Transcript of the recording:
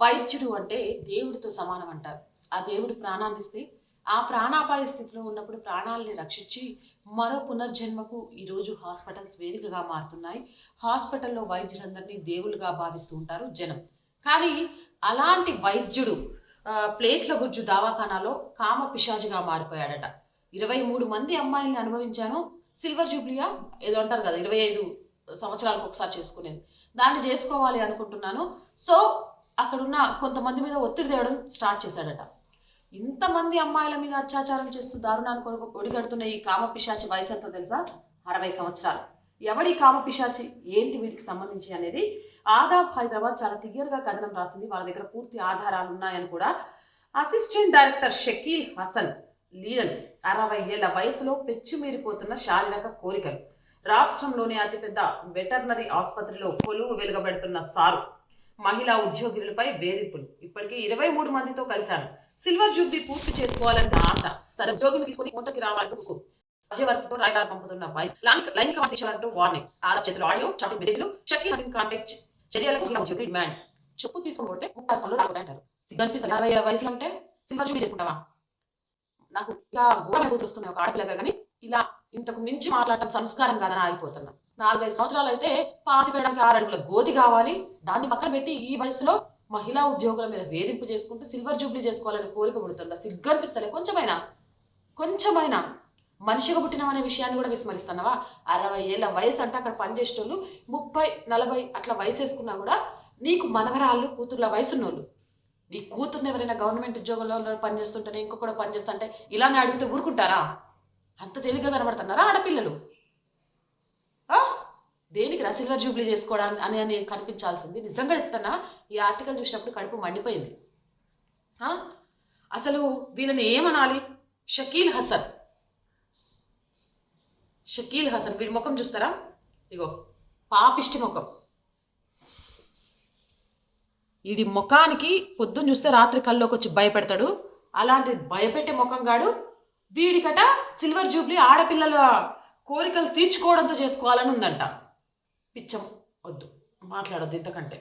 వైద్యుడు అంటే దేవుడితో సమానం అంటారు. ఆ దేవుడు ప్రాణాన్ని ఇస్తే ఆ ప్రాణాపాయ స్థితిలో ఉన్నప్పుడు ప్రాణాలని రక్షించి మరో పునర్జన్మకు ఈరోజు హాస్పిటల్స్ వేదికగా మారుతున్నాయి. హాస్పిటల్లో వైద్యులందరినీ దేవుళ్ళుగా భావిస్తూ ఉంటారు జనం. కానీ అలాంటి వైద్యుడు ప్లేట్ల గుజ్జు దవాఖానాలో కామ పిశాచిగా మారిపోయాడట. ఇరవై మూడు మంది అమ్మాయిల్ని అనుభవించాను. సిల్వర్ జూబ్లియా ఏదో అంటారు కదా ఇరవై ఐదు సంవత్సరాలకు ఒకసారి చేసుకునేది. దాన్ని చేసుకోవాలి అనుకుంటున్నాను. సో అక్కడున్న కొంతమంది మీద ఒత్తిడి తేవడం స్టార్ట్ చేశాడట. ఇంతమంది అమ్మాయిల మీద అత్యాచారం చేస్తూ దారుణాన్ని కొరకు ఒడిగడుతున్న ఈ కామ పిశాచి వయసు ఎంత తెలుసా? అరవై సంవత్సరాలు. ఎవడి కామ పిశాచి? ఏంటి వీటికి సంబంధించి అనేది ఆదాబ్ హైదరాబాద్ చాలా క్లియర్గా కథనం రాసింది. వాళ్ళ దగ్గర పూర్తి ఆధారాలు ఉన్నాయని కూడా అసిస్టెంట్ డైరెక్టర్ షకీల్ హసన్ లీలన్ అరవై ఏళ్ళ వయసులో పెచ్చుమీరిపోతున్న శారీరక కోరికలు. రాష్ట్రంలోని అతిపెద్ద వెటర్నరీ ఆసుపత్రిలో కొలువు వెలుగబెడుతున్న సారు. మహిళా ఉద్యోగులపై వేధింపులు. ఇప్పటికే ఇరవై మూడు మందితో కలిశాను. సిల్వర్ జూబ్లీ పూర్తి చేసుకోవాలన్న ఆశ. తన ఉద్యోగిని తీసుకుని కోటకి రావాలంటూ మధ్యవర్తితో రాయడాలు పంపుతున్న లైంగిక లైంగిక వర్తించాలంటూ వార్నింగ్. ఆధార్ చేతులు ఆడియో చాటి మెసేజ్లు షకీల్ హసన్ కాంటాక్ట్ చర్యలకు మహిళా ఉద్యోగి డిమాండ్. చెప్పు తీసుకుని కొడితే ముప్పై పనులు రాకుండా అంటారు. సిగ్గు అరవై వయసులు అంటే సిల్వర్ జూబ్లీ చేసుకుంటావా? నాకు ఇంకా ఘోరం వస్తుంది ఒక ఆడపిల్లగా కానీ ఇలా ఇంతకు మించి మాట్లాడటం సంస్కారం కాదని ఆగిపోతున్నా. నాలుగైదు సంవత్సరాలు అయితే పాతి పెట్టడానికి ఆరు అడుగుల గోతి కావాలి. దాన్ని పక్కన పెట్టి ఈ వయసులో మహిళా ఉద్యోగుల మీద వేధింపు చేసుకుంటూ సిల్వర్ జూబ్లీ చేసుకోవాలని కోరిక పుడుతుందా సిగ్గు అనిపిస్తలే కొంచెమైనా కొంచెమైనా మనిషిగా పుట్టినామనే విషయాన్ని కూడా విస్మరిస్తున్నావా? అరవై ఏళ్ళ వయసు అంటే అక్కడ పనిచేసేటోళ్ళు ముప్పై నలభై అట్లా వయసు వేసుకున్నా కూడా నీకు మనవరాళ్ళు కూతుర్ల వయసున్నోళ్ళు. నీ కూతుర్ని ఎవరైనా గవర్నమెంట్ ఉద్యోగంలో పనిచేస్తుంటేనే ఇంకొకటి పనిచేస్తుంటే ఇలానే అడిగితే ఊరుకుంటారా? అంత తేలిగ్గా కనబడుతున్నారా ఆడపిల్లలు? దేనికి రా సిల్వర్ జూబ్లీ చేసుకోవడానికి అని అని కనిపించాల్సింది? నిజంగా చెప్తానా ఈ ఆర్టికల్ చూసినప్పుడు కడుపు మండిపోయింది. అసలు వీళ్ళని ఏమనాలి? షకీల్ హసన్. షకీల్ హసన్ వీడి ముఖం చూస్తారా? ఇగో పాపిష్టి ముఖం. వీడి ముఖానికి పొద్దున్న చూస్తే రాత్రి కల్లోకి వచ్చి భయపెడతాడు. అలాంటి భయపెట్టే ముఖం గాడు వీడికట సిల్వర్ జూబ్లీ ఆడపిల్లల కోరికలు తీర్చుకోవడంతో చేసుకోవాలని ఉందంట. పిచ్చం వద్దు. మాట్లాడొద్దు ఇంతకంటే.